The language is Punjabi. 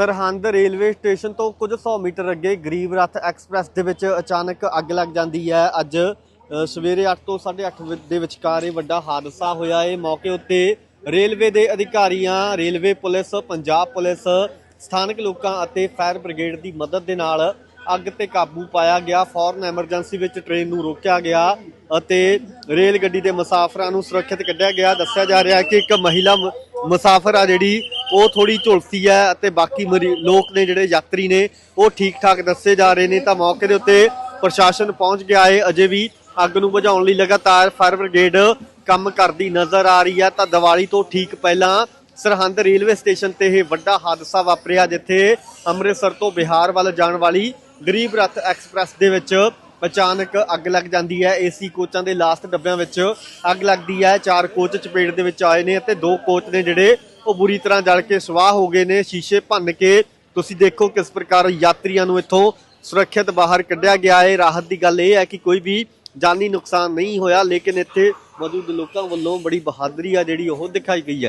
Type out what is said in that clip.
ਸਰਹੰਦ ਰੇਲਵੇ ਸਟੇਸ਼ਨ ਤੋਂ ਕੁਝ 100 ਮੀਟਰ ਅੱਗੇ ਗਰੀਬ ਰੱਥ ਐਕਸਪ੍ਰੈਸ ਦੇ ਵਿੱਚ ਅਚਾਨਕ ਅੱਗ ਲੱਗ ਜਾਂਦੀ ਹੈ। ਅੱਜ ਸਵੇਰੇ 8 ਤੋਂ 8:30 ਦੇ ਵਿਚਕਾਰ ਇਹ ਵੱਡਾ ਹਾਦਸਾ ਹੋਇਆ। ਹੈ ਮੌਕੇ ਉੱਤੇ ਰੇਲਵੇ ਦੇ ਅਧਿਕਾਰੀਆਂ, ਰੇਲਵੇ ਪੁਲਿਸ, ਪੰਜਾਬ ਪੁਲਿਸ, ਸਥਾਨਕ ਲੋਕਾਂ ਅਤੇ ਫਾਇਰ ਬ੍ਰਿਗੇਡ ਦੀ ਮਦਦ ਦੇ ਨਾਲ ਅੱਗ ਤੇ ਕਾਬੂ ਪਾਇਆ ਗਿਆ। ਫੌਰਨ ਐਮਰਜੈਂਸੀ ਵਿੱਚ ਟ੍ਰੇਨ ਨੂੰ ਰੋਕਿਆ ਗਿਆ ਅਤੇ ਰੇਲ ਗੱਡੀ ਦੇ ਮੁਸਾਫਰਾਂ ਨੂੰ ਸੁਰੱਖਿਅਤ ਕੱਢਿਆ ਗਿਆ। ਦੱਸਿਆ ਜਾ ਰਿਹਾ ਹੈ ਕਿ ਇੱਕ ਮਹਿਲਾ ਮ- ਮੁਸਾਫਰ ਆ ਜਿਹੜੀ ਉਹ ਥੋੜੀ ਝੁਲਸੀ ਹੈ ਅਤੇ ਬਾਕੀ ਮਰੀ- ਲੋਕ ਨੇ ਜਿਹੜੇ ਯਾਤਰੀ ਨੇ, ਉਹ ਠੀਕ ਠਾਕ ਦੱਸੇ ਜਾ ਰਹੇ ਨੇ ਤਾਂ ਮੌਕੇ ਦੇ ਉੱਤੇ ਪ੍ਰਸ਼ਾਸਨ ਪਹੁੰਚ ਗਿਆ ਹੈ। ਅਜੇ ਵੀ ਅੱਗ ਨੂੰ ਬੁਝਾਉਣ ਲਈ ਲਗਾਤਾਰ ਫਾਇਰ ਬ੍ਰਿਗੇਡ ਕੰਮ ਕਰਦੀ ਨਜ਼ਰ ਆ ਰਹੀ ਹੈ। ਤਾਂ ਦੀਵਾਲੀ ਤੋਂ ਠੀਕ ਪਹਿਲਾਂ ਸਰਹੰਦ ਰੇਲਵੇ ਸਟੇਸ਼ਨ ਤੇ ਇਹ ਵੱਡਾ ਹਾਦਸਾ ਵਾਪਰਿਆ, ਜਿੱਥੇ ਅੰਮ੍ਰਿਤਸਰ ਤੋਂ ਬਿਹਾਰ ਵੱਲ ਜਾਣ ਵਾਲੀ ਗਰੀਬ ਰੱਥ ਐਕਸਪ੍ਰੈਸ ਦੇ ਵਿੱਚ ਅਚਾਨਕ ਅੱਗ ਲੱਗ ਜਾਂਦੀ ਹੈ। ਏਸੀ ਕੋਚਾਂ ਦੇ ਲਾਸਟ ਡੱਬਿਆਂ ਵਿੱਚ ਅੱਗ ਲੱਗਦੀ ਹੈ। ਚਾਰ ਕੋਚ ਚਪੇਟ ਦੇ ਵਿੱਚ ਆਏ ਨੇ ਅਤੇ ਦੋ ਕੋਚ ਨੇ ਜਿਹੜੇ ਉਹ ਬੁਰੀ ਤਰ੍ਹਾਂ ਜਲ ਕੇ ਸਵਾਹ ਹੋ ਗਏ ਨੇ, ਸ਼ੀਸ਼ੇ ਭੰਨ ਕੇ। ਤੁਸੀਂ ਦੇਖੋ ਕਿਸ ਪ੍ਰਕਾਰ ਯਾਤਰੀਆਂ ਨੂੰ ਇੱਥੋਂ ਸੁਰੱਖਿਅਤ ਬਾਹਰ ਕੱਢਿਆ ਗਿਆ ਹੈ। ਰਾਹਤ ਦੀ ਗੱਲ ਇਹ ਹੈ ਕਿ ਕੋਈ ਵੀ ਜਾਨੀ ਨੁਕਸਾਨ ਨਹੀਂ ਹੋਇਆ, ਲੇਕਿਨ ਇੱਥੇ ਮੌਜੂਦ ਲੋਕਾਂ ਵੱਲੋਂ ਬੜੀ ਬਹਾਦਰੀ ਆ ਜਿਹੜੀ ਉਹ ਦਿਖਾਈ ਗਈ ਹੈ।